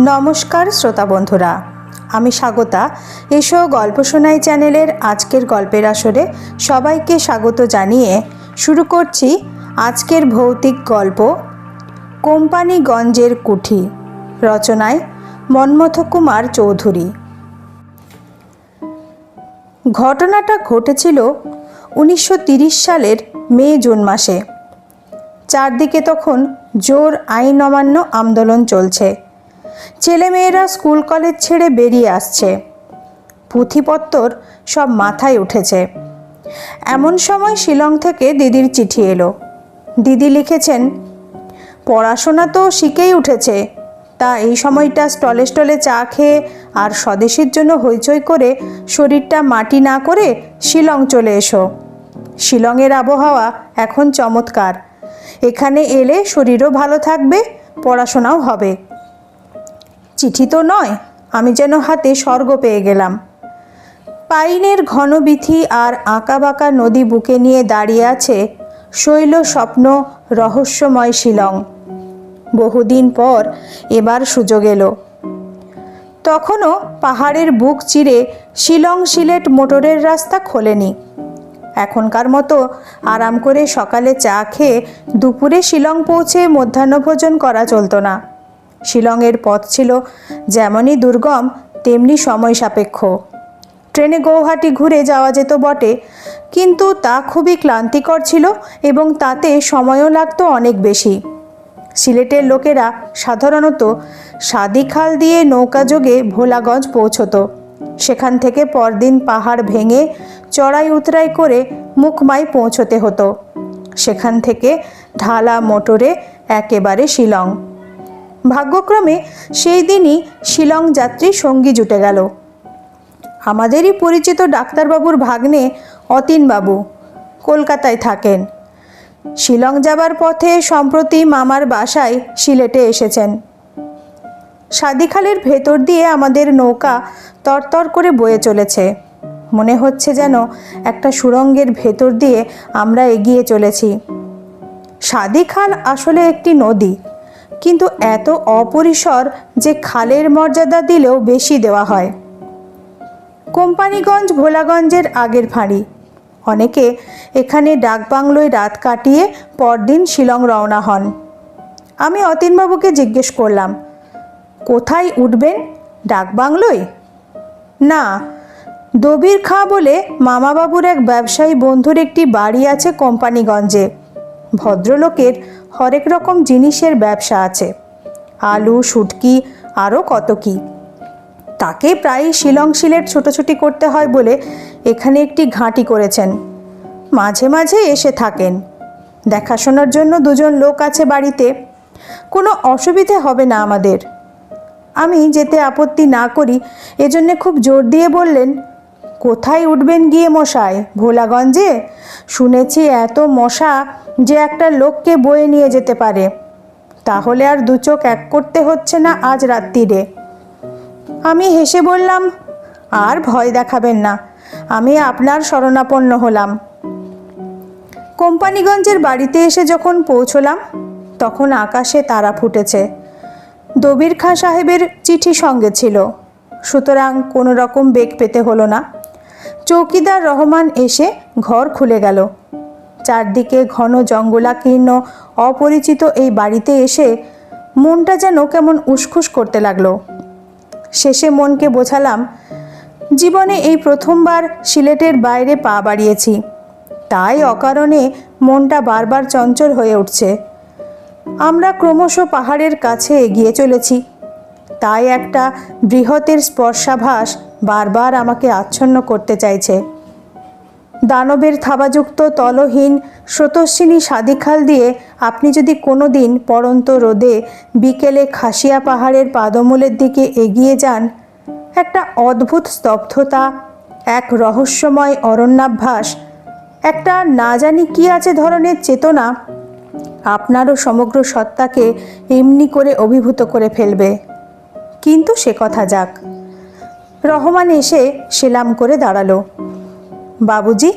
নমস্কার শ্রোতা বন্ধুরা। আমি স্বাগতা। এসো গল্প শোনাই চ্যানেলের আজকের গল্পের আসরে সবাইকে স্বাগত জানিয়ে শুরু করছি আজকের ভৌতিক গল্প কোম্পানিগঞ্জের কুঠি, রচনায় মন্মথ কুমার চৌধুরী। ঘটনাটা ঘটেছিল উনিশশো সালের মে জুন মাসে। চারদিকে তখন জোর আইন অমান্য আন্দোলন চলছে। ছেলেমেয়েরা স্কুল কলেজ ছেড়ে বেরিয়ে আসছে। পুঁথিপত্তর সব মাথায় উঠেছে। এমন সময় শিলং থেকে দিদির চিঠি এলো। দিদি লিখেছেন, পড়াশোনা তো শিখেই উঠেছে। তা এই সময়টা স্টলে স্টলে চা খেয়ে আর স্বদেশীর জন্য হইচই করে শরীরটা মাটি না করে শিলং চলে এসো। শিলংয়ের আবহাওয়া এখন চমৎকার। এখানে এলে শরীরও ভালো থাকবে, পড়াশোনাও হবে। চিঠি তো নয়, আমি যেন হাতে স্বর্গ পেয়ে গেলাম। পাইনের ঘনবিথি আর আঁকাবাঁকা নদী বুকে নিয়ে দাঁড়িয়ে আছে শৈল স্বপ্ন রহস্যময় শিলং। বহুদিন পর এবার সুযোগ এলো। তখনও পাহাড়ের বুক চিরে শিলং সিলেট মোটরের রাস্তা খোলেনি। এখনকার মতো আরাম করে সকালে চা খেয়ে দুপুরে শিলং পৌঁছে মধ্যাহ্নভোজন করা চলতো না। শিলংয়ের পথ ছিল যেমনই দুর্গম, তেমনি সময় সাপেক্ষ। ট্রেনে গৌহাটি ঘুরে যাওয়া যেত বটে, কিন্তু তা খুবই ক্লান্তিকর ছিল এবং তাতে সময়ও লাগতো অনেক বেশি। সিলেটের লোকেরা সাধারণত সাদিখাল দিয়ে নৌকাযোগে ভোলাগঞ্জ পৌঁছতো। সেখান থেকে পরদিন পাহাড় ভেঙে চড়াই উতরাই করে মুখমাই পৌঁছতে হতো। সেখান থেকে ঢালা মোটরে একেবারে শিলং। ভাগ্যক্রমে সেই দিনই শিলং যাত্রী সঙ্গী জুটে গেল। আমাদেরই পরিচিত ডাক্তারবাবুর ভাগ্নে অতীনবাবু কলকাতায় থাকেন। শিলং যাবার পথে সম্প্রতি মামার বাসায় সিলেটে এসেছেন। সাদিখালের ভেতর দিয়ে আমাদের নৌকা তরতর করে বয়ে চলেছে। মনে হচ্ছে যেন একটা সুরঙ্গের ভেতর দিয়ে আমরা এগিয়ে চলেছি। সাদিখাল আসলে একটি নদী। কিন্তু এত অপরিসর যে খালের মর্যাদা দিলেও বেশি দেওয়া হয়। কোম্পানিগঞ্জ ভোলাগঞ্জের আগের ফাঁড়ি। অনেকে এখানে ডাকবাংলোয় রাত কাটিয়ে পরদিন শিলং রওনা হন। আমি অতীনবাবুকে জিজ্ঞেস করলাম, কোথায় উঠবেন? ডাকবাংলোয় না, দবির খাঁ বলে মামাবাবুর এক ব্যবসায়ী বন্ধুর একটি বাড়ি আছে কোম্পানিগঞ্জে। ভদ্রলোকের হরেক রকম জিনিসের ব্যবসা আছে। আলু, শুটকি আরও কত কী। তাকে প্রায়ই শিলং সিলেট ছোটোছুটি করতে হয় বলে এখানে একটি ঘাঁটি করেছেন। মাঝে মাঝে এসে থাকেন। দেখাশোনার জন্য দুজন লোক আছে বাড়িতে। কোনো অসুবিধে হবে না আমাদের। আমি যেতে আপত্তি না করি, এজন্যে খুব জোর দিয়ে বললেন কোথায় উঠবেন গিয়ে মশায় ভোলাগঞ্জে? শুনেছি এত মশা যে একটা লোককে বয়ে নিয়ে যেতে পারে। তাহলে আর দু চোখ এক করতে হচ্ছে না আজ রাত্রিরে। আমি হেসে বললাম, আর ভয় দেখাবেন না, আমি আপনার শরণাপন্ন হলাম। কোম্পানিগঞ্জের বাড়িতে এসে যখন পৌঁছলাম, তখন আকাশে তারা ফুটেছে। দবির খাঁ সাহেবের চিঠি সঙ্গে ছিল। সুতরাং কোনো রকম বেগ পেতে হলো না। চৌকিদার রহমান এসে ঘর খুলে গেল। চারদিকে ঘন জঙ্গলাকীর্ণ, অপরিচিত এই বাড়িতে এসে মনটা যেন কেমন উসখুস করতে লাগল। শেষে মনকে বোঝালাম, জীবনে এই প্রথমবার সিলেটের বাইরে পা বাড়িয়েছি। তাই অকারণে মনটা বারবার চঞ্চল হয়ে উঠছে। আমরা ক্রমশ পাহাড়ের কাছে এগিয়ে চলেছি। তাই একটা বৃহতের স্পর্শাভাস বারবার আমাকে আচ্ছন্ন করতে চাইছে। দানবের থাবাযুক্ত তলহীন স্রোতস্বিনী সাদিখাল দিয়ে আপনি যদি কোনো দিন পরন্ত রোদে বিকেলে খাসিয়া পাহাড়ের পাদমূলের দিকে এগিয়ে যান, একটা অদ্ভুত স্তব্ধতা, এক রহস্যময় অরণ্যাভ্যাস, একটা না জানি কি আছে ধরনের চেতনা আপনারও সমগ্র সত্তাকে এমনি করে অভিভূত করে ফেলবে। কিন্তু সে কথা যাক। রহমান এসে সেলাম করে দাঁড়াল। বাবুজি,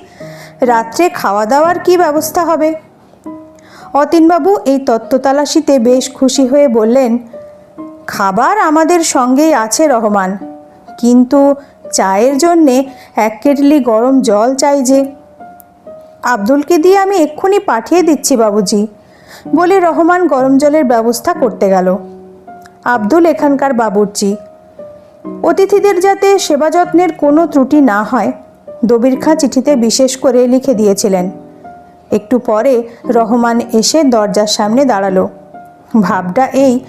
রাত্রে খাওয়া দাওয়ার কি ব্যবস্থা হবে? অতীনবাবু এই তত্ত্বতালাশিতে বেশ খুশি হয়ে বললেন, খাবার আমাদের সঙ্গেই আছে রহমান, কিন্তু চায়ের জন্যে এক কেটলি গরম জল চাই যে। আব্দুলকে দিয়ে আমি এক্ষুনি পাঠিয়ে দিচ্ছি, বাবুজি, বলে রহমান গরম জলের ব্যবস্থা করতে গেল। আব্দুল এখানকার বাবুর্চি অতিথিদের যাতে সেবা যত্নের কোনো ত্রুটি না হয় দবির খাঁ চিঠিতে বিশেষ করে লিখে দিয়েছিলেন। একটু পরে রহমান এসে দরজার সামনে দাঁড়াল। ভাবটা এই,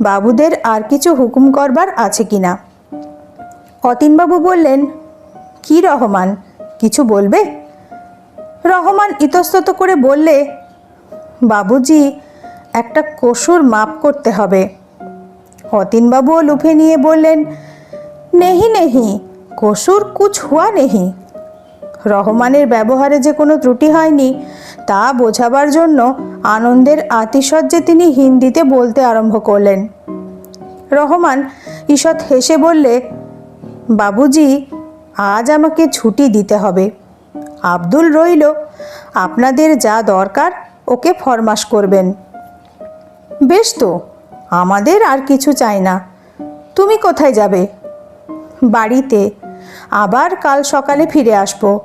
বাবুদের আর কিছু হুকুম করবার আছে কি না? অতীনবাবু বললেন, কি রহমান, কিছু বলবে? রহমান ইতস্তত করে বললে, বাবুজি, একটা কসুর মাপ করতে হবে। অতীনবাবুও লুফে নিয়ে বললেন নেহি নেহি, কসুর কুছ হুয়া নেহি। রহমানের ব্যবহারে যে কোনো ত্রুটি হয়নি, তা বোঝাবার জন্য আনন্দের আতিশয্যে তিনি হিন্দিতে বলতে আরম্ভ করলেন। রহমান ঈষৎ হেসে বললে, বাবুজি, আজ আমাকে ছুটি দিতে হবে। আব্দুল রইল, আপনাদের যা দরকার, ওকে ফরমাস করবেন। বেশ তো, আমাদের আর কিছু চাই না। তুমি কোথায় যাবে? বাড়িতে। আবার কাল সকালে ফিরে আসব।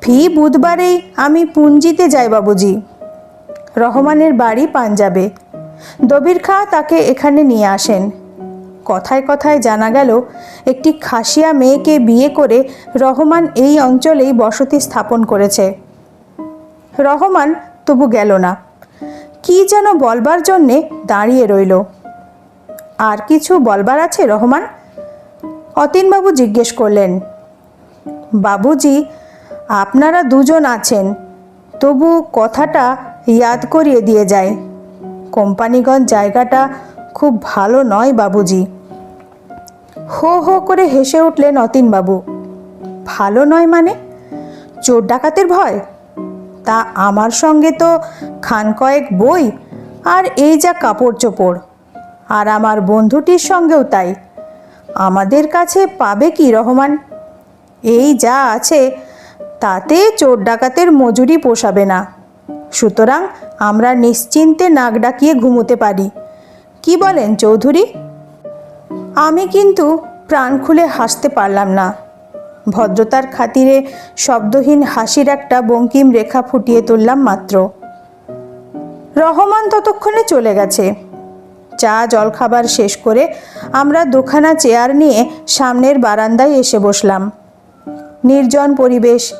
ফি বুধবারেই আমি পুঞ্জিতে যাই বাবুজি। রহমানের বাড়ি পাঞ্জাবে। দবির খাঁ তাকে এখানে নিয়ে আসেন। কথায় কথায় জানা গেল, একটি খাসিয়া মেয়েকে বিয়ে করে রহমান এই অঞ্চলেই বসতি স্থাপন করেছে। রহমান তবু গেল না। কি যেন বলবার জন্যে দাঁড়িয়ে রইল। আর কিছু বলবার আছে রহমান? অতীনবাবু জিজ্ঞেস করলেন, বাবুজি, আপনারা দুজন আছেন, তবু কথাটা ইয়াদ করিয়ে দিয়ে যায় কোম্পানিগঞ্জ জায়গাটা খুব ভালো নয়, বাবুজি। হো হো করে হেসে উঠলেন অতীনবাবু। ভালো নয় মানে? চোর ডাকাতের ভয়? তা আমার সঙ্গে তো খান কয়েক বই আর এই যা কাপড় চোপড় আর আমার বন্ধুটির সঙ্গেও তাই। আমাদের কাছে পাবে কি, রহমান? এই যা আছে, তাতে চোর ডাকাতের মজুরি পোষাবে না। সুতরাং আমরা নিশ্চিন্তে নাক ডাকিয়ে ঘুমোতে পারি। কি বলেন চৌধুরী? আমি কিন্তু প্রাণ খুলে হাসতে পারলাম না। ভদ্রতার খাতিরে শব্দহীন হাসির একটা বঙ্কিম রেখা ফুটিয়ে তুললাম মাত্র। রহমান ততক্ষণে চলে গেছে। চা, জলখাবার শেষ করে আমরা দুখানা চেয়ার নিয়ে সামনের বারান্দায় এসে বসলাম। নির্জন পরিবেশ।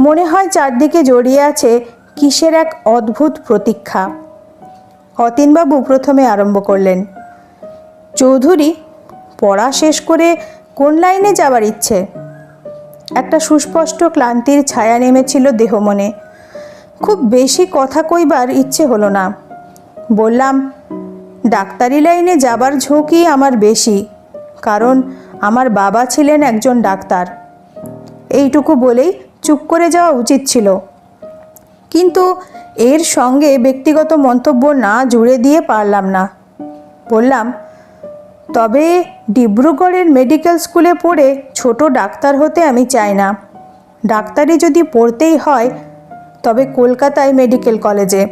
মনে হয় চারদিকে জড়িয়ে আছে কিসের এক অদ্ভুত প্রতীক্ষা। অতীনবাবু প্রথমে আরম্ভ করলেন, চৌধুরী, পড়া শেষ করে কোন লাইনে যাবার ইচ্ছে? একটা সুস্পষ্ট ক্লান্তির ছায়া নেমেছিল দেহ মনে। খুব বেশি কথা কইবার ইচ্ছে হলো না। বললাম ডাক্তারি লাইনে যাবার ঝুঁকি আমার বেশি, কারণ আমার বাবা ছিলেন একজন ডাক্তার। এইটুকু বলেই চুপ করে যাওয়া উচিত ছিল। কিন্তু এর সঙ্গে ব্যক্তিগত মন্তব্য না জুড়ে দিয়ে পারলাম না। বললাম, তবে ডিব্রুগড়ের মেডিকেল স্কুলে পড়ে ছোট ডাক্তার হতে আমি চাই না। ডাক্তারি যদি পড়তেই হয়, তবে কলকাতায় মেডিকেল কলেজে।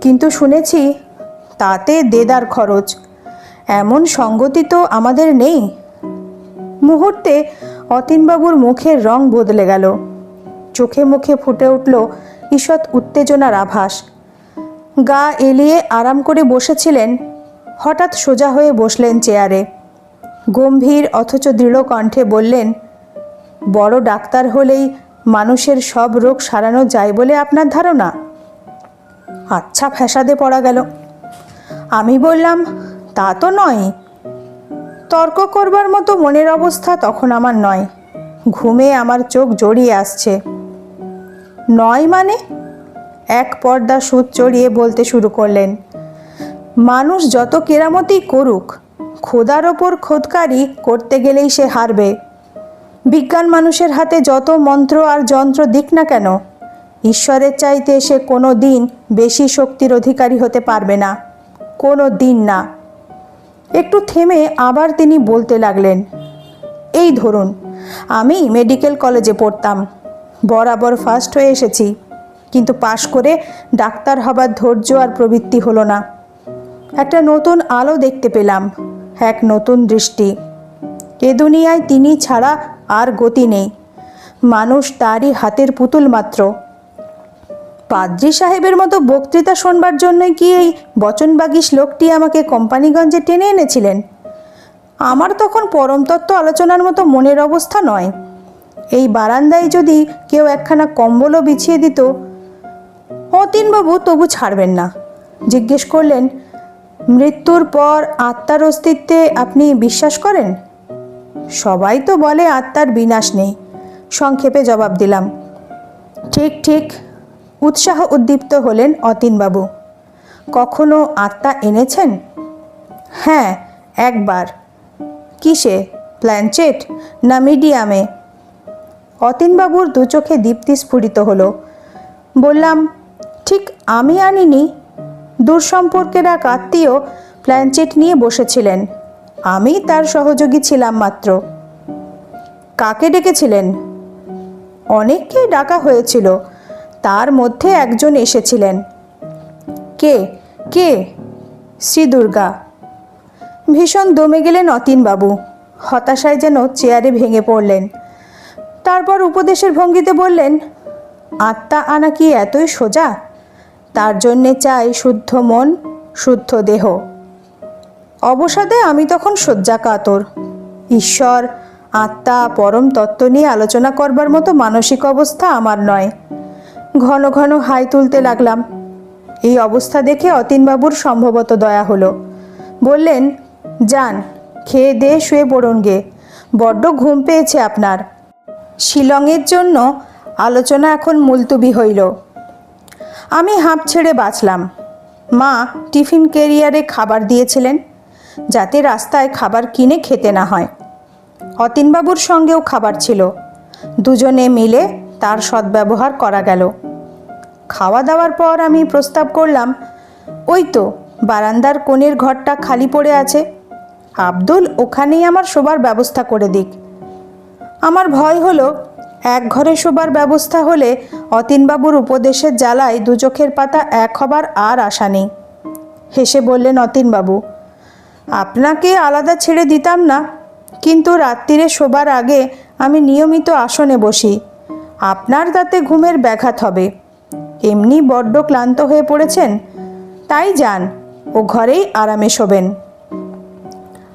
কিন্তু শুনেছি তাতে দেদার খরচ। এমন সঙ্গতি তো আমাদের নেই। মুহূর্তে অতীনবাবুর মুখের রং বদলে গেল। চোখে মুখে ফুটে উঠল ঈষৎ উত্তেজনার আভাস। গা এলিয়ে আরাম করে বসেছিলেন, হঠাৎ সোজা হয়ে বসলেন চেয়ারে। গম্ভীর অথচ দৃঢ় কণ্ঠে বললেন, বড় ডাক্তার হলেই মানুষের সব রোগ সারানো যায় বলে আপনার ধারণা? আচ্ছা ফ্যাসাদে পড়া গেল। আমি বললাম, তা তো নয়। তর্ক করবার মতো মনের অবস্থা তখন আমার নয়। ঘুমে আমার চোখ জড়িয়ে আসছে। নয় মানে? এক পর্দা সুদ চড়িয়ে বলতে শুরু করলেন, মানুষ যত কেরামতি করুক, খোদার ওপর খোদকারি করতে গেলেই সে হারবে। বিজ্ঞান মানুষের হাতে যত মন্ত্র আর যন্ত্র দিক না কেন, ঈশ্বরের চাইতে সে কোনো দিন বেশি শক্তির অধিকারী হতে পারবে না। কোনো দিন না। একটু থেমে আবার তিনি বলতে লাগলেন, এই ধরুন, আমি মেডিকেল কলেজে পড়তাম। বরাবর ফার্স্ট হয়ে এসেছি। কিন্তু পাশ করে ডাক্তার হবার ধৈর্য আর প্রবৃত্তি হলো না। একটা নতুন আলো দেখতে পেলাম, এক নতুন দৃষ্টি। এ দুনিয়ায় তিনি ছাড়া আর গতি নেই। মানুষ তারই হাতের পুতুল মাত্র। পাদ্রি সাহেবের মতো বক্তৃতা শোনবার জন্যই কি এই বচনবাগিস লোকটি আমাকে কোম্পানিগঞ্জে টেনে এনেছিলেন? আমার তখন পরমতত্ত্ব আলোচনার মতো মনের অবস্থা নয়। এই বারান্দায় যদি কেউ একখানা কম্বলও বিছিয়ে দিত, অতীনবাবু তবু ছাড়বেন না। জিজ্ঞেস করলেন, মৃত্যুর পর আত্মার অস্তিত্বে আপনি বিশ্বাস করেন? সবাই তো বলে আত্মার বিনাশ নেই। সংক্ষেপে জবাব দিলাম, ঠিক ঠিক উৎসাহ উদ্দীপ্ত হলেন অতীনবাবু। কখনো আত্মা এনেছেন? হ্যাঁ একবার। কিসে? প্ল্যানচেট না মিডিয়ামে? অতীনবাবুর দু চোখে দীপ্তি স্ফুরিত হলো। বললাম, ঠিক আমি আনিনি। দূর সম্পর্কের এক আত্মীয় প্ল্যানচেট নিয়ে বসেছিলেন। আমি তার সহযোগী ছিলাম মাত্র। কাকে ডেকেছিলেন? অনেককেই ডাকা হয়েছিল। তার মধ্যে একজন এসেছিলেন। কে? কে? শ্রী দুর্গা ভীষণ দমে গেলেন অতীনবাবু। হতাশায় যেন চেয়ারে ভেঙে পড়লেন। তারপর উপদেশের ভঙ্গিতে বললেন, আত্মা আনা কি এতই সোজা? তার জন্যে চাই শুদ্ধ মন, শুদ্ধ দেহ। অবসাদে আমি তখন শয্যা কাতর। ঈশ্বর, আত্মা, পরম তত্ত্ব নিয়ে আলোচনা করবার মতো মানসিক অবস্থা আমার নয়। ঘন ঘন হাই তুলতে লাগলাম। এই অবস্থা দেখে অতীনবাবুর সম্ভবত দয়া হলো। বললেন, যান, খেয়ে দে শুয়ে পড়ুন গে। বড্ড ঘুম পেয়েছে আপনার। শিলংয়ের জন্য আলোচনা এখন মুলতুবি হইল। আমি হাঁপ ছেড়ে বাঁচলাম। মা টিফিন কেরিয়ারে খাবার দিয়েছিলেন, যাতে রাস্তায় খাবার কিনে খেতে না হয়। অতীনবাবুর সঙ্গেও খাবার ছিল। দুজনে মিলে তার সদ্ব্যবহার করা গেল। খাওয়া দাওয়ার পর আমি প্রস্তাব করলাম, ওই তো, বারান্দার কোণের ঘরটা খালি পড়ে আছে। আব্দুল, ওখানেই আমার শোবার ব্যবস্থা করে দিক। আমার ভয় হলো, এক ঘরে শোবার ব্যবস্থা হলে অতীনবাবুর উপদেশের জ্বালায় দু চোখের পাতা এক হবার আর আশা নেই। হেসে বললেন অতীনবাবু, আপনাকে আলাদা ছেড়ে দিতাম না, কিন্তু রাত্রিরে শোবার আগে আমি নিয়মিত আসনে বসি। আপনার তাতে ঘুমের ব্যাঘাত হবে। এমনি বড্ড ক্লান্ত হয়ে পড়েছেন। তাই যান, ও ঘরেই আরামে শোবেন।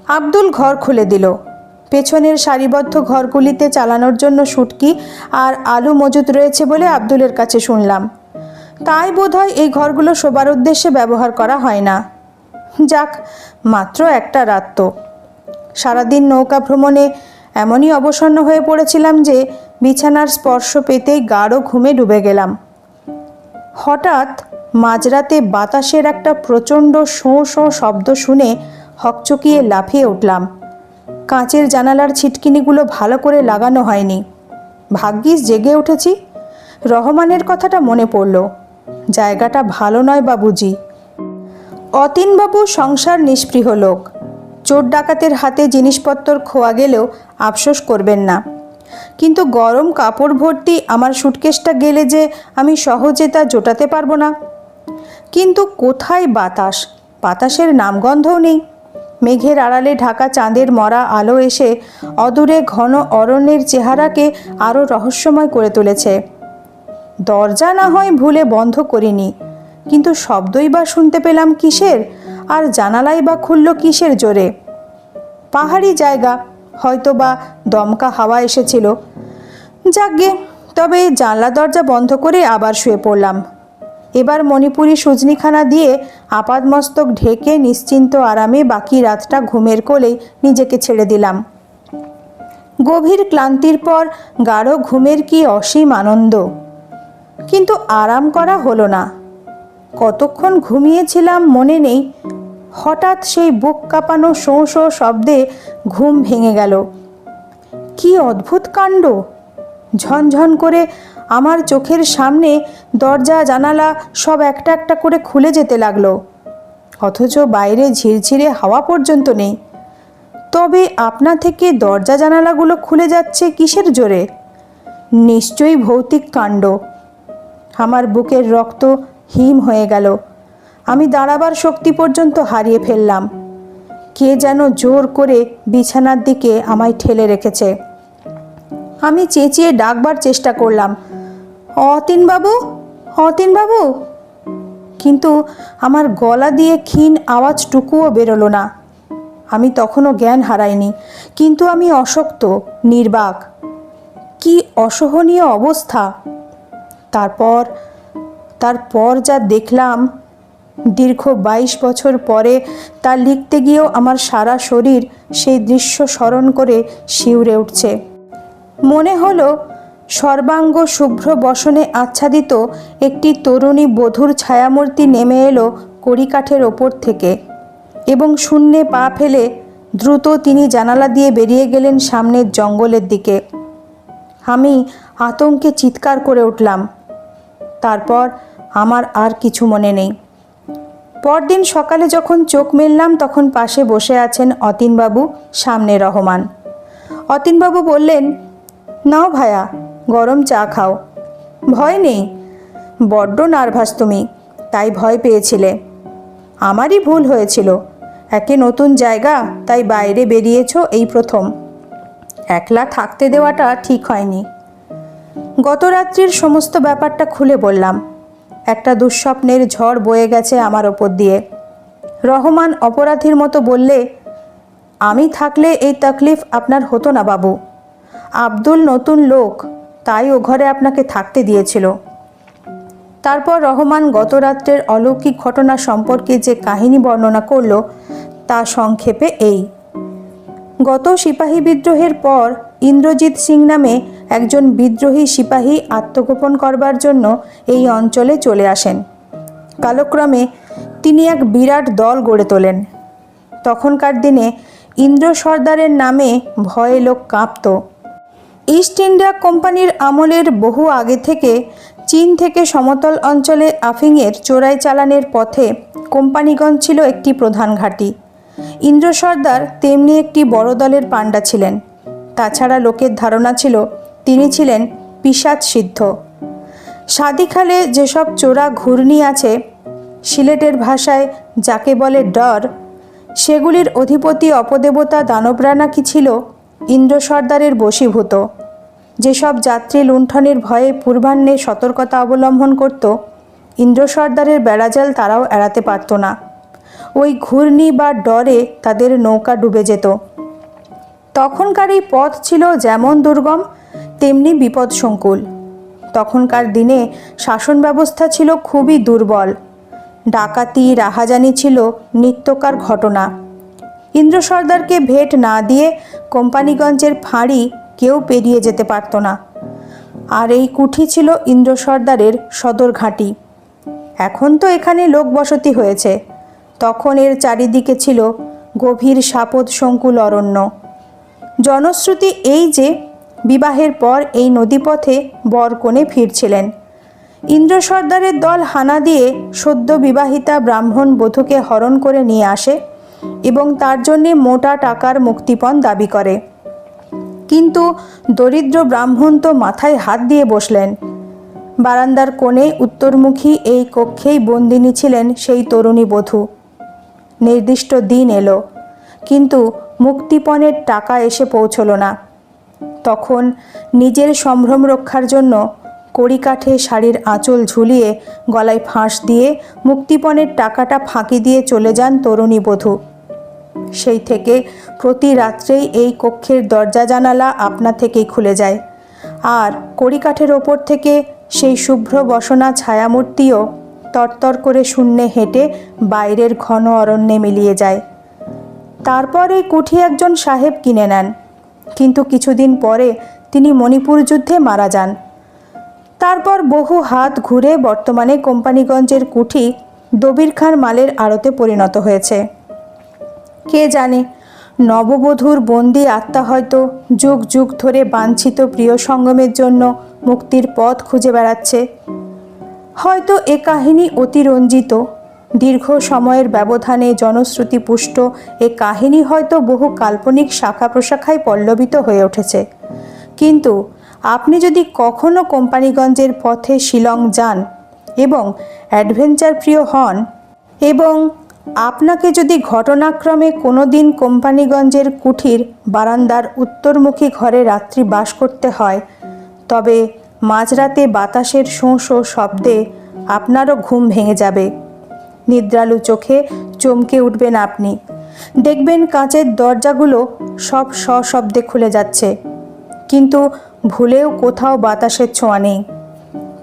আব্দুল ঘর খুলে দিল। পেছনের সারিবদ্ধ ঘরগুলিতে চালানোর জন্য শুটকি আর আলু মজুত রয়েছে বলে আব্দুলের কাছে শুনলাম। তাই বোধহয় এই ঘরগুলো শোবার উদ্দেশ্যে ব্যবহার করা হয় না। যাক, মাত্র একটা রাত তো। সারাদিন নৌকা ভ্রমণে এমনই অবসন্ন হয়ে পড়েছিলাম যে বিছানার স্পর্শ পেতেই গাঢ় ঘুমে ডুবে গেলাম। হঠাৎ মাঝরাতে বাতাসের একটা প্রচণ্ড শোঁ শোঁ শব্দ শুনে হকচকিয়ে লাফিয়ে উঠলাম। কাঁচের জানালার ছিটকিনিগুলো ভালো করে লাগানো হয়নি। ভাগ্যিস জেগে উঠেছি। রহমানের কথাটা মনে পড়ল। জায়গাটা ভালো নয় বাবুজি। অতীনবাবু সংসার নিষ্পৃহ লোক। চোর ডাকাতের হাতে জিনিসপত্র খোয়া গেলেও আফসোস করবেন না। কিন্তু গরম কাপড় ভর্তি আমার সুটকেসটা গেলে যে আমি সহজে তা জোটাতে পারব না। কিন্তু কোথায় বাতাস? বাতাসের নামগন্ধও নেই। মেঘের আড়ালে ঢাকা চাঁদের মরা আলো এসে অদূরে ঘন অরণ্যের চেহারাকে আরও রহস্যময় করে তুলেছে। দরজা না হয় ভুলে বন্ধ করিনি, কিন্তু শব্দই বা শুনতে পেলাম কিসের? আর জানালাই বা খুলল কিসের জোরে? পাহাড়ি জায়গা হয়তো বা দমকা হাওয়া এসেছিল। যাকগে, তবে জানলা দরজা বন্ধ করে আবার শুয়ে পড়লাম। এবার মণিপুরি সুজনিখানা দিয়ে আপাদমস্তক ঢেকে নিশ্চিন্ত আরামে বাকি রাতটা ঘুমের কোলেই নিজেকে ছেড়ে দিলাম। গভীর ক্লান্তির পর গাঢ় ঘুমের কি অসীম আনন্দ। কিন্তু আরাম করা হলো না। কতক্ষণ ঘুমিয়েছিলাম মনে নেই হঠাৎ সেই বুক কাঁপানো শোঁ শোঁ শব্দে ঘুম ভেঙে গেল। কি অদ্ভুত কাণ্ড! ঝনঝন করে আমার চোখের সামনে দরজা, জানালা সব একটা একটা করে খুলে যেতে লাগল। অথচ বাইরে ঝিরঝিরে হাওয়া পর্যন্ত নেই। তবে আপনা থেকে দরজা, জানালাগুলো খুলে যাচ্ছে কিসের জোরে? নিশ্চয়ই ভৌতিক কাণ্ড। আমার বুকের রক্ত হিম হয়ে গেল। আমি দাঁড়াবার শক্তি পর্যন্ত হারিয়ে ফেললাম। কে যেন জোর করে বিছানার দিকে আমায় ঠেলে রেখেছে। আমি চেঁচিয়ে ডাকবার চেষ্টা করলাম অতীনবাবু অতীনবাবু কিন্তু আমার গলা দিয়ে ক্ষীণ আওয়াজটুকুও বেরোলো না। আমি তখনও জ্ঞান হারাইনি, কিন্তু আমি অশক্ত, নির্বাক। কি অসহনীয় অবস্থা! তারপর তারপর যা দেখলাম দীর্ঘ বাইশ বছর পরে তা লিখতে গিয়েও আমার সারা শরীর সেই দৃশ্য স্মরণ করে শিউরে উঠছে। মনে হলো সর্বাঙ্গ শুভ্র বসনে আচ্ছাদিত একটি তরুণী বধূর ছায়ামূর্তি নেমে এলো কড়িকাঠের ওপর থেকে এবং শূন্যে পা ফেলে দ্রুত তিনি জানালা দিয়ে বেরিয়ে গেলেন সামনের জঙ্গলের দিকে। আমি আতঙ্কে চিৎকার করে উঠলাম। তারপর আমার আর কিছু মনে নেই। পরদিন সকালে যখন চোখ মেললাম, তখন পাশে বসে আছেন অতীনবাবু, সামনে রহমান। অতীনবাবু বললেন, নাও ভায়া, গরম চা খাও। ভয় নেই, বড্ড নার্ভাস তুমি, তাই ভয় পেয়েছিলে। আমারই ভুল হয়েছিল, একে নতুন জায়গা, তাই বাইরে বেরিয়েছো এই প্রথম। একলা থাকতে দেওয়াটা ঠিক হয়নি। গত রাত্রির সমস্ত ব্যাপারটা খুলে বললাম একটা দুঃস্বপ্নের ঝড় বয়ে গেছে আমার ওপর দিয়ে। রহমান অপরাধীর মতো বললে, আমি থাকলে এই তকলিফ আপনার হতো না বাবু। আব্দুল নতুন লোক, তাই ও ঘরে আপনাকে থাকতে দিয়েছিল। তারপর রহমান গত রাত্রের অলৌকিক ঘটনা সম্পর্কে যে কাহিনী বর্ণনা করল, তা সংক্ষেপে এই। গত সিপাহী বিদ্রোহের পর ইন্দ্রজিৎ সিং নামে একজন বিদ্রোহী সিপাহী আত্মগোপন করবার জন্য এই অঞ্চলে চলে আসেন। কালক্রমে তিনি এক বিরাট দল গড়ে তোলেন। তখনকার দিনে ইন্দ্র সর্দারের নামে ভয়ে লোক কাঁপত। ইস্ট ইন্ডিয়া কোম্পানির আমলের বহু আগে থেকে চীন থেকে সমতল অঞ্চলে আফিংয়ের চোরাই চালানের পথে কোম্পানিগঞ্জ ছিল একটি প্রধান ঘাঁটি। ইন্দ্র সর্দার তেমনি একটি বড় দলের পাণ্ডা ছিলেন। তাছাড়া লোকের ধারণা ছিল তিনি ছিলেন পিসাদ সিদ্ধ। সাদিখালে যেসব চোরা ঘূর্ণি আছে, সিলেটের ভাষায় যাকে বলে ডর, সেগুলির অধিপতি অপদেবতা দানবরা নাকি ছিল? ইন্দ্র সর্দারের বশীভূত। যেসব যাত্রী লুণ্ঠনের ভয়ে পূর্বাহ্নে সতর্কতা অবলম্বন করত, ইন্দ্র সর্দারের বেড়াজাল তারাও এড়াতে পারত না। ওই ঘূর্ণি বা ডরে তাদের নৌকা ডুবে যেত। তখনকার এই পথ ছিল যেমন দুর্গম তেমনি বিপদসংকুল তখনকার দিনে শাসন ব্যবস্থা ছিল খুবই দুর্বল। ডাকাতি, রাহাজানি ছিল নিত্যকার ঘটনা। ইন্দ্র সর্দারকে ভেট না দিয়ে কোম্পানিগঞ্জের ফাঁড়ি কেউ পেরিয়ে যেতে পারত না। আর এই কুঠি ছিল ইন্দ্র সর্দারের সদর ঘাঁটি। এখন তো এখানে লোক বসতি হয়েছে। তখন এর চারিদিকে ছিল গভীর সাপদ সংকুল অরণ্য। জনশ্রুতি এই যে বিবাহের পর এই নদীপথে বর কনে ফিরছিলেন। ইন্দ্র সর্দারের দল হানা দিয়ে সদ্য বিবাহিতা ব্রাহ্মণ বধূকে হরণ করে নিয়ে আসে এবং তার জন্যে মোটা টাকার মুক্তিপণ দাবি করে। কিন্তু দরিদ্র ব্রাহ্মণ তো মাথায় হাত দিয়ে বসলেন। বারান্দার কোণে উত্তরমুখী এই কক্ষেই বন্দিনী ছিলেন সেই তরুণী বধূ। নির্দিষ্ট দিন এলো, কিন্তু মুক্তিপণের টাকা এসে পৌঁছলো না। তখন নিজের সম্ভ্রম রক্ষার জন্য কড়িকাঠে শাড়ির আঁচল ঝুলিয়ে গলায় ফাঁস দিয়ে মুক্তিপণের টাকাটা ফাঁকি দিয়ে চলে যান তরুণী বধূ। সেই থেকে প্রতি রাত্রেই এই কক্ষের দরজা জানালা আপনা থেকেই খুলে যায়। আর কড়িকাঠের ওপর থেকে সেই শুভ্র বসনা ছায়ামূর্তিও তরতর করে শূন্যে হেঁটে বাইরের ঘন অরণ্যে মিলিয়ে যায়। তারপর এই কুঠি একজন সাহেব কিনে নেন। কিন্তু কিছুদিন পরে তিনি মণিপুর যুদ্ধে মারা যান। তারপর বহু হাত ঘুরে বর্তমানে কোম্পানিগঞ্জের কুঠি দবির খান মালের আড়তে পরিণত হয়েছে। কে জানে, নববধূর বন্দি আত্মা হয়তো যুগ যুগ ধরে বাঞ্ছিত প্রিয় সঙ্গমের জন্য মুক্তির পথ খুঁজে বেড়াচ্ছে। হয়তো এ কাহিনী অতিরঞ্জিত দীর্ঘ সময়ের ব্যবধানে জনশ্রুতি পুষ্ট এ কাহিনী হয়তো বহু কাল্পনিক শাখা প্রশাখায় পল্লবিত হয়ে উঠেছে। কিন্তু আপনি যদি কখনও কোম্পানিগঞ্জের পথে শিলং যান এবং অ্যাডভেঞ্চার প্রিয় হন এবং আপনাকে যদি ঘটনাক্রমে কোনো দিন কোম্পানিগঞ্জের কুঠির বারান্দার উত্তরমুখী ঘরে রাত্রি বাস করতে হয়, তবে মাঝরাতে বাতাসের শোঁ শোঁ শব্দে আপনারও ঘুম ভেঙে যাবে। নিদ্রালু চোখে চমকে উঠবেন আপনি। দেখবেন কাঁচের দরজাগুলো সব সশব্দে খুলে যাচ্ছে। কিন্তু ভুলেও কোথাও বাতাসের ছোঁয়া নেই।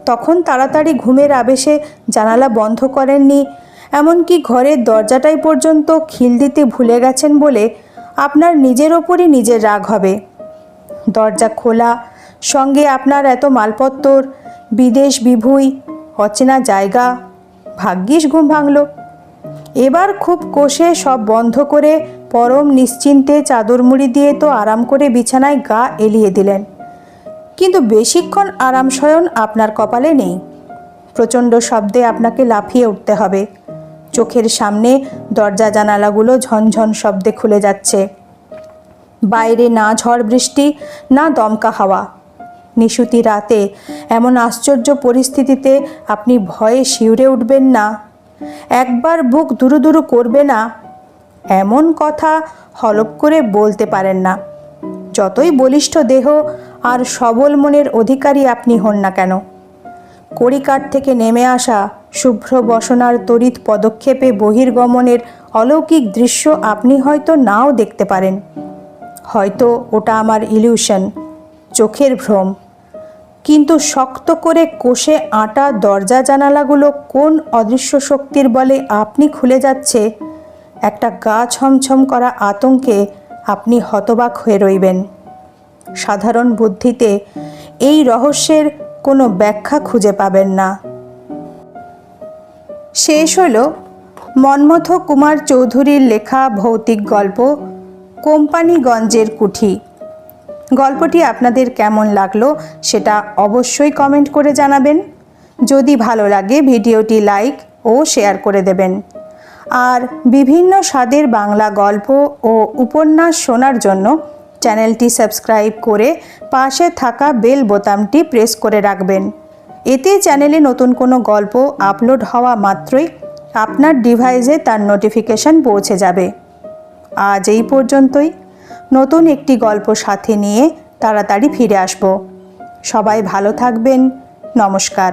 তখন তাড়াতাড়ি ঘুমের আবেশে জানালা বন্ধ করেননি, এমনকি ঘরের দরজাটাই পর্যন্ত খিল দিতে ভুলে গেছেন বলে আপনার নিজের ওপরই নিজের রাগ হবে। দরজা খোলা, সঙ্গে আপনার এত মালপত্তর, বিদেশ বিভুই, অচেনা জায়গা ভাগ্যিস ঘুম ভাঙল। এবার খুব কষে সব বন্ধ করে পরম নিশ্চিন্তে চাদর মুড়ি দিয়ে তো আরাম করে বিছানায় গা এলিয়ে দিলেন। কিন্তু বেশিক্ষণ আরাম শয়ন আপনার কপালে নেই। প্রচণ্ড শব্দে আপনাকে লাফিয়ে উঠতে হবে। চোখের সামনে দরজা জানালাগুলো ঝনঝন শব্দে খুলে যাচ্ছে। বাইরে না ঝড় বৃষ্টি, না দমকা হাওয়া। নিশুতি রাতে। এমন আশ্চর্য পরিস্থিতিতে আপনি ভয়ে শিউরে উঠবেন না। একবার বুক দুরু দুরু করবে না। এমন কথা হলপ করে বলতে পারেন না। যতই বলিষ্ঠ দেহ আর সবল মনের অধিকারী আপনি হন না কেন। কড়িকাঠ থেকে নেমে আসা শুভ্র বসনার তড়িৎ পদক্ষেপে বহির্গমনের অলৌকিক দৃশ্য আপনি হয়তো নাও দেখতে পারেন। হয়তো ওটা আমার ইলিউশন, চোখের ভ্রম। কিন্তু শক্ত করে কোষে আটা দরজা জানালাগুলো কোন অদৃশ্য শক্তির বলে আপনি খুলে যাচ্ছে? একটা গা ছমছম করা আতঙ্কে আপনি হতবাক হয়ে রইবেন। সাধারণ বুদ্ধিতে এই রহস্যের কোনো ব্যাখ্যা খুঁজে পাবেন না। শেষ হলো মন্মথ কুমার চৌধুরীর লেখা ভৌতিক গল্প কোম্পানিগঞ্জের কুঠি। গল্পটি আপনাদের কেমন লাগল সেটা অবশ্যই কমেন্ট করে জানাবেন। যদি ভালো লাগে ভিডিওটি লাইক ও শেয়ার করে দেবেন। আর বিভিন্ন স্বাদের বাংলা গল্প ও উপন্যাস শোনার জন্য চ্যানেলটি সাবস্ক্রাইব করে পাশে থাকা বেল বোতামটি প্রেস করে রাখবেন। এতে চ্যানেলে নতুন কোনো গল্প আপলোড হওয়া মাত্রই আপনার ডিভাইসে তার নোটিফিকেশন পৌঁছে যাবে। আজ এই পর্যন্তই। নতুন একটি গল্প সাথে নিয়ে তাড়াতাড়ি ফিরে আসব। সবাই ভালো থাকবেন। নমস্কার।